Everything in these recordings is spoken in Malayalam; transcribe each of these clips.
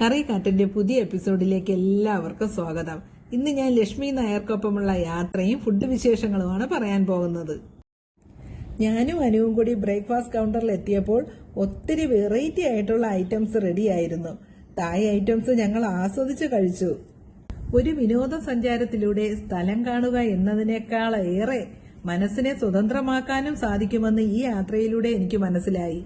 കറിക്കാട്ടിന്റെ പുതിയ എപ്പിസോഡിലേക്ക് എല്ലാവർക്കും സ്വാഗതം. ഇന്ന് ഞാൻ ലക്ഷ്മി നായർക്കൊപ്പമുള്ള യാത്രയും ഫുഡ് വിശേഷങ്ങളുമാണ് പറയാൻ പോകുന്നത്. ഞാനും അനുവും കൂടി ബ്രേക്ക്ഫാസ്റ്റ് കൗണ്ടറിൽ എത്തിയപ്പോൾ ഒത്തിരി വെറൈറ്റി ആയിട്ടുള്ള ഐറ്റംസ് റെഡിയായിരുന്നു തായ് ഐറ്റംസ് ഞങ്ങൾ ആസ്വദിച്ച് കഴിച്ചു. ഒരു വിനോദസഞ്ചാരത്തിലൂടെ സ്ഥലം കാണുക എന്നതിനേക്കാൾ ഏറെ മനസ്സിനെ സ്വതന്ത്രമാക്കാനും സാധിക്കുമെന്ന് ഈ യാത്രയിലൂടെ എനിക്ക് മനസ്സിലായി.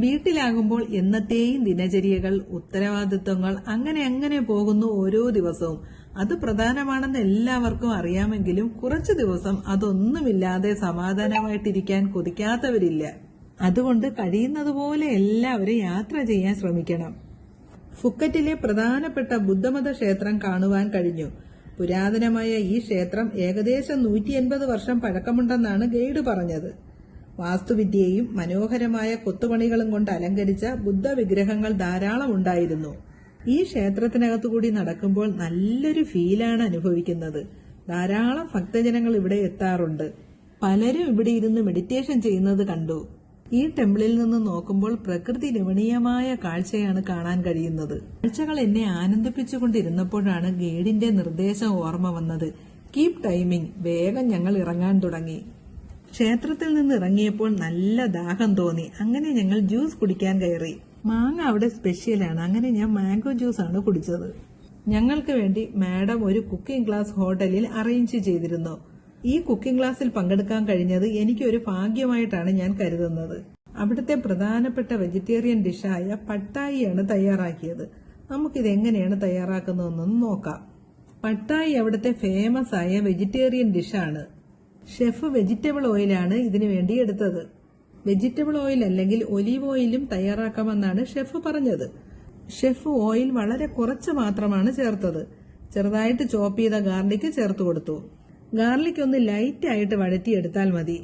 വീട്ടിലാകുമ്പോൾ എന്നത്തെയും ദിനചര്യകൾ ഉത്തരവാദിത്വങ്ങൾ അങ്ങനെ അങ്ങനെ പോകുന്നു ഓരോ ദിവസവും. അത് പ്രധാനമാണെന്ന് എല്ലാവർക്കും അറിയാമെങ്കിലും കുറച്ചു ദിവസം അതൊന്നുമില്ലാതെ സമാധാനമായിട്ടിരിക്കാൻ കൊതിക്കാത്തവരില്ല. അതുകൊണ്ട് കഴിയുന്നതുപോലെ എല്ലാവരും യാത്ര ചെയ്യാൻ ശ്രമിക്കണം. ഫുക്കറ്റിലെ പ്രധാനപ്പെട്ട ബുദ്ധമത ക്ഷേത്രം കാണുവാൻ കഴിഞ്ഞു. പുരാതനമായ ഈ ക്ഷേത്രം ഏകദേശം നൂറ്റി വർഷം പഴക്കമുണ്ടെന്നാണ് ഗൈഡ് പറഞ്ഞത്. വാസ്തുവിദ്യയും മനോഹരമായ കൊത്തുപണികളും കൊണ്ട് അലങ്കരിച്ച ബുദ്ധ വിഗ്രഹങ്ങൾ ധാരാളം ഉണ്ടായിരുന്നു. ഈ ക്ഷേത്രത്തിനകത്തുകൂടി നടക്കുമ്പോൾ നല്ലൊരു ഫീലാണ് അനുഭവിക്കുന്നത്. ധാരാളം ഭക്തജനങ്ങൾ ഇവിടെ എത്താറുണ്ട്. പലരും ഇവിടെ ഇരുന്ന് മെഡിറ്റേഷൻ ചെയ്യുന്നത് കണ്ടു. ഈ ടെമ്പിളിൽ നിന്ന് നോക്കുമ്പോൾ പ്രകൃതി രമണീയമായ കാഴ്ചയാണ് കാണാൻ കഴിയുന്നത്. കാഴ്ചകൾ എന്നെ ആനന്ദിപ്പിച്ചുകൊണ്ടിരുന്നപ്പോഴാണ് ഗൈഡിന്റെ നിർദ്ദേശം ഓർമ്മ വന്നത്. കീപ് ടൈമിംഗ് വേഗം ഞങ്ങൾ ഇറങ്ങാൻ തുടങ്ങി. ക്ഷേത്രത്തിൽ നിന്ന് ഇറങ്ങിയപ്പോൾ നല്ല ദാഹം തോന്നി. അങ്ങനെ ഞങ്ങൾ ജ്യൂസ് കുടിക്കാൻ കയറി. മാങ്ങ അവിടെ സ്പെഷ്യലാണ് അങ്ങനെ ഞാൻ മാംഗോ ജ്യൂസ് ആണ് കുടിച്ചത്. ഞങ്ങൾക്ക് വേണ്ടി മാഡം ഒരു കുക്കിംഗ് ക്ലാസ് ഹോട്ടലിൽ അറേഞ്ച് ചെയ്തിരുന്നു. ഈ കുക്കിംഗ് ക്ലാസ്സിൽ പങ്കെടുക്കാൻ കഴിഞ്ഞത് എനിക്ക് ഒരു ഭാഗ്യമായിട്ടാണ് ഞാൻ കരുതുന്നത്. അവിടുത്തെ പ്രധാനപ്പെട്ട വെജിറ്റേറിയൻ ഡിഷായ പട്ടായിയാണ് തയ്യാറാക്കിയത്. നമുക്കിത് എങ്ങനെയാണ് തയ്യാറാക്കുന്നതെന്നൊന്ന് നോക്കാം. പട്ടായി അവിടുത്തെ ഫേമസ് ആയ വെജിറ്റേറിയൻ ഡിഷാണ് ഷെഫ് വെജിറ്റബിൾ ഓയിലാണ് ഇതിനു വേണ്ടി എടുത്തത്. വെജിറ്റബിൾ ഓയിൽ അല്ലെങ്കിൽ ഒലീവ് ഓയിലും തയ്യാറാക്കാമെന്നാണ് ഷെഫ് പറഞ്ഞത്. ഷെഫ് ഓയിൽ വളരെ കുറച്ച് മാത്രമാണ് ചേർത്തത്. ചെറുതായിട്ട് ചോപ്പ് ചെയ്ത ഗാർലിക് ചേർത്ത് കൊടുത്തു. ഗാർലിക് ഒന്ന് ലൈറ്റ് ആയിട്ട് വഴറ്റിയെടുത്താൽ മതി.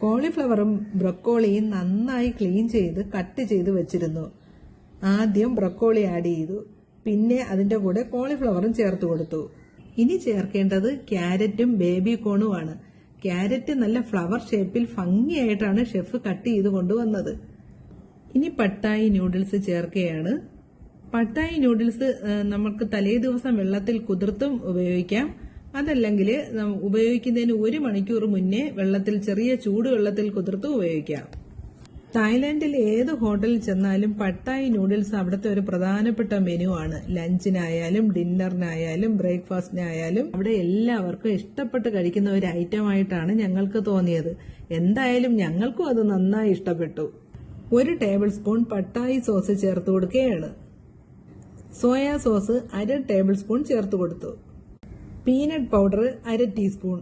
കോളിഫ്ലവറും ബ്രൊക്കോളിയും നന്നായി ക്ലീൻ ചെയ്ത് കട്ട് ചെയ്ത് വെച്ചിരുന്നു. ആദ്യം ബ്രൊക്കോളി ആഡ് ചെയ്തു. പിന്നെ അതിന്റെ കൂടെ കോളിഫ്ലവറും ചേർത്ത് കൊടുത്തു. ഇനി ചേർക്കേണ്ടത് ക്യാരറ്റും ബേബി കോണുമാണ് ക്യാരറ്റ് നല്ല ഫ്ലവർ ഷേപ്പിൽ ഭംഗിയായിട്ടാണ് ഷെഫ് കട്ട് ചെയ്ത് കൊണ്ടുവന്നത്. ഇനി പട്ടായി നൂഡിൽസ് ചേർക്കുകയാണ്. പട്ടായി നൂഡിൽസ് നമുക്ക് തലേ ദിവസം വെള്ളത്തിൽ കുതിർത്തും ഉപയോഗിക്കാം. അതല്ലെങ്കിൽ ഉപയോഗിക്കുന്നതിന് ഒരു മണിക്കൂർ മുന്നേ വെള്ളത്തിൽ ചെറിയ ചൂടുവെള്ളത്തിൽ കുതിർത്തും ഉപയോഗിക്കാം. തായ്ലാന്റിൽ ഏത് ഹോട്ടലിൽ ചെന്നാലും പട്ടായി നൂഡിൽസ് അവിടുത്തെ ഒരു പ്രധാനപ്പെട്ട മെനു ആണ്. ലഞ്ചിനായാലും ഡിന്നറിനായാലും ബ്രേക്ക്ഫാസ്റ്റിനായാലും അവിടെ എല്ലാവർക്കും ഇഷ്ടപ്പെട്ട് കഴിക്കുന്ന ഒരു ഐറ്റം ആയിട്ടാണ് ഞങ്ങൾക്ക് തോന്നിയത്. എന്തായാലും ഞങ്ങൾക്കും അത് നന്നായി ഇഷ്ടപ്പെട്ടു. ഒരു ടേബിൾ സ്പൂൺ പട്ടായി സോസ് ചേർത്ത് കൊടുക്കുകയാണ്. സോയാ സോസ് അര ടേബിൾ സ്പൂൺ ചേർത്ത് കൊടുത്തു. പീനട്ട് പൗഡർ അര ടീസ്പൂൺ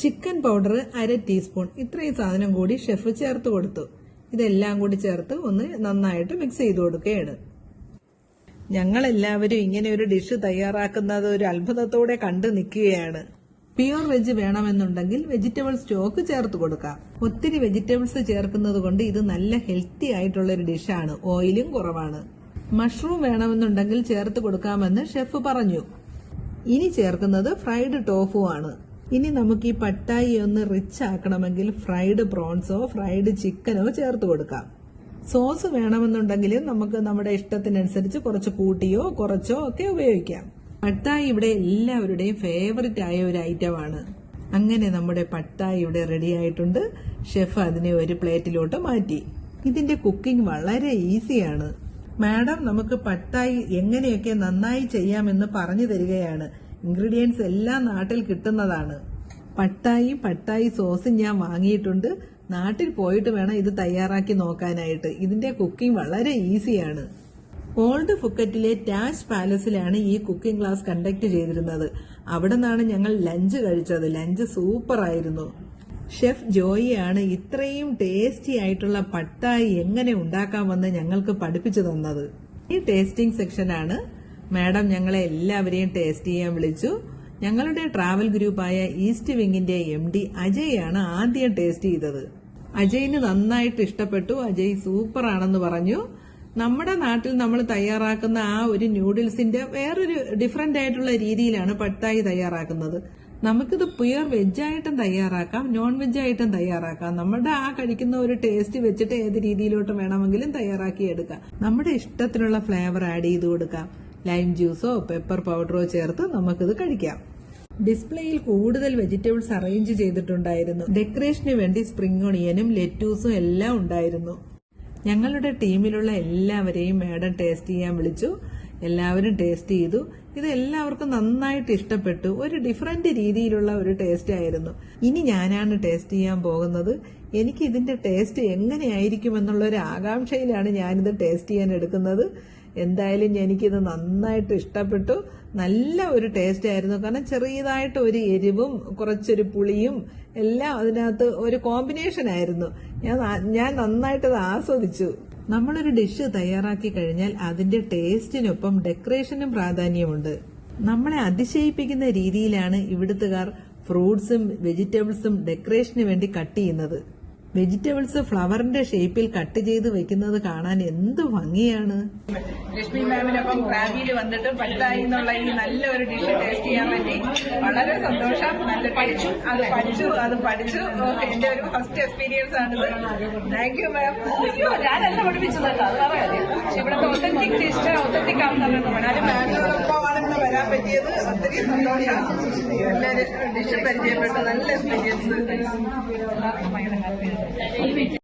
ചിക്കൻ പൗഡർ അര ടീസ്പൂൺ ഇത്രയും സാധനം കൂടി ഷെഫ് ചേർത്ത് കൊടുത്തു. ഇതെല്ലാം കൂടി ചേർത്ത് ഒന്ന് നന്നായിട്ട് മിക്സ് ചെയ്ത് കൊടുക്കുകയാണ്. ഞങ്ങൾ എല്ലാവരും ഇങ്ങനെ ഒരു ഡിഷ് തയ്യാറാക്കുന്നത് ഒരു അത്ഭുതത്തോടെ കണ്ടു നിൽക്കുകയാണ്. പ്യുർ വെജ് വേണമെന്നുണ്ടെങ്കിൽ വെജിറ്റബിൾ സ്റ്റോക്ക് ചേർത്ത് കൊടുക്കാം. ഒത്തിരി വെജിറ്റബിൾസ് ചേർക്കുന്നത് കൊണ്ട് ഇത് നല്ല ഹെൽത്തി ആയിട്ടുള്ള ഒരു ഡിഷാണ് ഓയിലും കുറവാണ്. മഷ്റൂം വേണമെന്നുണ്ടെങ്കിൽ ചേർത്ത് കൊടുക്കാമെന്ന് ഷെഫ് പറഞ്ഞു. ഇനി ചേർക്കുന്നത് ഫ്രൈഡ് ടോഫു ആണ്. ഇനി നമുക്ക് ഈ പട്ടായി ഒന്ന് റിച്ച് ആക്കണമെങ്കിൽ ഫ്രൈഡ് പ്രോൺസോ ഫ്രൈഡ് ചിക്കനോ ചേർത്ത് കൊടുക്കാം. സോസ് വേണമെന്നുണ്ടെങ്കിൽ നമുക്ക് നമ്മുടെ ഇഷ്ടത്തിനനുസരിച്ച് കുറച്ച് കൂട്ടിയോ കുറച്ചോ ഒക്കെ ഉപയോഗിക്കാം. പട്ടായി ഇവിടെ എല്ലാവരുടെയും ഫേവററ്റ് ആയ ഒരു ഐറ്റമാണ് അങ്ങനെ നമ്മുടെ പട്ടായി ഇവിടെ റെഡി ആയിട്ടുണ്ട്. ഷെഫ് അതിനെ ഒരു പ്ലേറ്റിലോട്ട് മാറ്റി. ഇതിന്റെ കുക്കിംഗ് വളരെ ഈസിയാണ് മാഡം നമുക്ക് പട്ടായി എങ്ങനെയൊക്കെ നന്നായി ചെയ്യാമെന്ന് പറഞ്ഞു തരികയാണ്. ഇൻഗ്രീഡിയൻസ് എല്ലാം നാട്ടിൽ കിട്ടുന്നതാണ്. പട്ടായി പട്ടായി സോസ് ഞാൻ വാങ്ങിയിട്ടുണ്ട്. നാട്ടിൽ പോയിട്ട് വേണം ഇത് തയ്യാറാക്കി നോക്കാനായിട്ട്. ഇതിന്റെ കുക്കിംഗ് വളരെ ഈസിയാണ് ഓൾഡ് ഫുക്കറ്റിലെ ടാജ് പാലസിലാണ് ഈ കുക്കിംഗ് ക്ലാസ് കണ്ടക്ട് ചെയ്തിരുന്നത്. അവിടെ നിന്നാണ് ഞങ്ങൾ ലഞ്ച് കഴിച്ചത്. ലഞ്ച് സൂപ്പർ ആയിരുന്നു. ഷെഫ് ജോയിയാണ് ഇത്രയും ടേസ്റ്റി ആയിട്ടുള്ള പട്ടായി എങ്ങനെ ഉണ്ടാക്കാമെന്ന് ഞങ്ങൾക്ക് പഠിപ്പിച്ചു തന്നത്. ഈ ടേസ്റ്റിംഗ് സെക്ഷനാണ് മാഡം ഞങ്ങളെ എല്ലാവരെയും ടേസ്റ്റ് ചെയ്യാൻ വിളിച്ചു. ഞങ്ങളുടെ ട്രാവൽ ഗ്രൂപ്പായ ഈസ്റ്റ് വിങ്ങിന്റെ എം ഡി അജയ് ആണ് ആദ്യം ടേസ്റ്റ് ചെയ്തത്. അജയിന് നന്നായിട്ട് ഇഷ്ടപ്പെട്ടു. അജയ് സൂപ്പർ ആണെന്ന് പറഞ്ഞു. നമ്മുടെ നാട്ടിൽ നമ്മൾ തയ്യാറാക്കുന്ന ആ ഒരു ന്യൂഡിൽസിന്റെ വേറൊരു ഡിഫറെന്റ് ആയിട്ടുള്ള രീതിയിലാണ് പട്ടായി തയ്യാറാക്കുന്നത്. നമുക്കിത് പ്യുവർ വെജായിട്ടും തയ്യാറാക്കാം നോൺ വെജായിട്ടും തയ്യാറാക്കാം. നമ്മുടെ ആ കഴിക്കുന്ന ഒരു ടേസ്റ്റ് വെച്ചിട്ട് ഏത് രീതിയിലോട്ട് വേണമെങ്കിലും തയ്യാറാക്കി എടുക്കാം. നമ്മുടെ ഇഷ്ടത്തിനുള്ള ഫ്ലേവർ ആഡ് ചെയ്ത് കൊടുക്കാം. ലൈം ജ്യൂസോ പെപ്പർ പൗഡറോ ചേർത്ത് നമുക്കിത് കഴിക്കാം. ഡിസ്പ്ലേയിൽ കൂടുതൽ വെജിറ്റബിൾസ് അറേഞ്ച് ചെയ്തിട്ടുണ്ടായിരുന്നു. ഡെക്കറേഷന് വേണ്ടി സ്പ്രിംഗ് ഒണിയനും ലെറ്റൂസും എല്ലാം ഉണ്ടായിരുന്നു. ഞങ്ങളുടെ ടീമിലുള്ള എല്ലാവരെയും മാഡം ടേസ്റ്റ് ചെയ്യാൻ വിളിച്ചു. എല്ലാവരും ടേസ്റ്റ് ചെയ്തു. ഇത് എല്ലാവർക്കും നന്നായിട്ട് ഇഷ്ടപ്പെട്ടു. ഒരു ഡിഫറെന്റ് രീതിയിലുള്ള ഒരു ടേസ്റ്റ് ആയിരുന്നു. ഇനി ഞാനാണ് ടേസ്റ്റ് ചെയ്യാൻ പോകുന്നത്. എനിക്ക് ഇതിന്റെ ടേസ്റ്റ് എങ്ങനെയായിരിക്കും എന്നുള്ള ഒരു ആകാംക്ഷയിലാണ് ഞാനിത് ടേസ്റ്റ് ചെയ്യാൻ എടുക്കുന്നത്. എന്തായാലും എനിക്കിത് നന്നായിട്ട് ഇഷ്ടപ്പെട്ടു. നല്ല ഒരു ടേസ്റ്റ് ആയിരുന്നു. കാരണം ചെറിയതായിട്ട് ഒരു എരിവും കുറച്ചൊരു പുളിയും എല്ലാം അതിനകത്ത് ഒരു കോമ്പിനേഷൻ ആയിരുന്നു. ഞാൻ ഞാൻ നന്നായിട്ട് അത് ആസ്വദിച്ചു. നമ്മളൊരു ഡിഷ് തയ്യാറാക്കി കഴിഞ്ഞാൽ അതിന്റെ ടേസ്റ്റിനൊപ്പം ഡെക്കറേഷനും പ്രാധാന്യമുണ്ട്. നമ്മളെ അതിശയിപ്പിക്കുന്ന രീതിയിലാണ് ഇവിടുത്തുകാർ ഫ്രൂട്ട്സും വെജിറ്റബിൾസും ഡെക്കറേഷന് വേണ്ടി കട്ട് ചെയ്യുന്നത്. വെജിറ്റബിൾസ് ഫ്ലവറിന്റെ ഷേപ്പിൽ കട്ട് ചെയ്ത് വെക്കുന്നത് കാണാൻ എന്ത് ഭംഗിയാണ്? ലക്ഷ്മി മാമിനൊപ്പം ക്രാബിയിൽ വന്നിട്ട് പറ്റായി എന്നുള്ള ഈ നല്ല ഒരു ഡിഷ് ടേസ്റ്റ് ചെയ്യാൻ വേണ്ടി വളരെ സന്തോഷം. നല്ല പഠിച്ചു അത് പഠിച്ചു അത് പഠിച്ചു. എന്റെ ഒരു ഫസ്റ്റ് എക്സ്പീരിയൻസ് ആണ് താങ്ക് യു മാം ഞാനല്ല പഠിപ്പിച്ചത് അത് പക്ഷെ ഇവിടുത്തെ ഒത്തന്റിക് ടേസ്റ്റ് ഒത്തന്റിക് ഇവിടെ വരാൻ പറ്റിയത് ഒത്തിരി സന്തോഷം ഡിഷ് നല്ല എക്സ്പീരിയൻസ്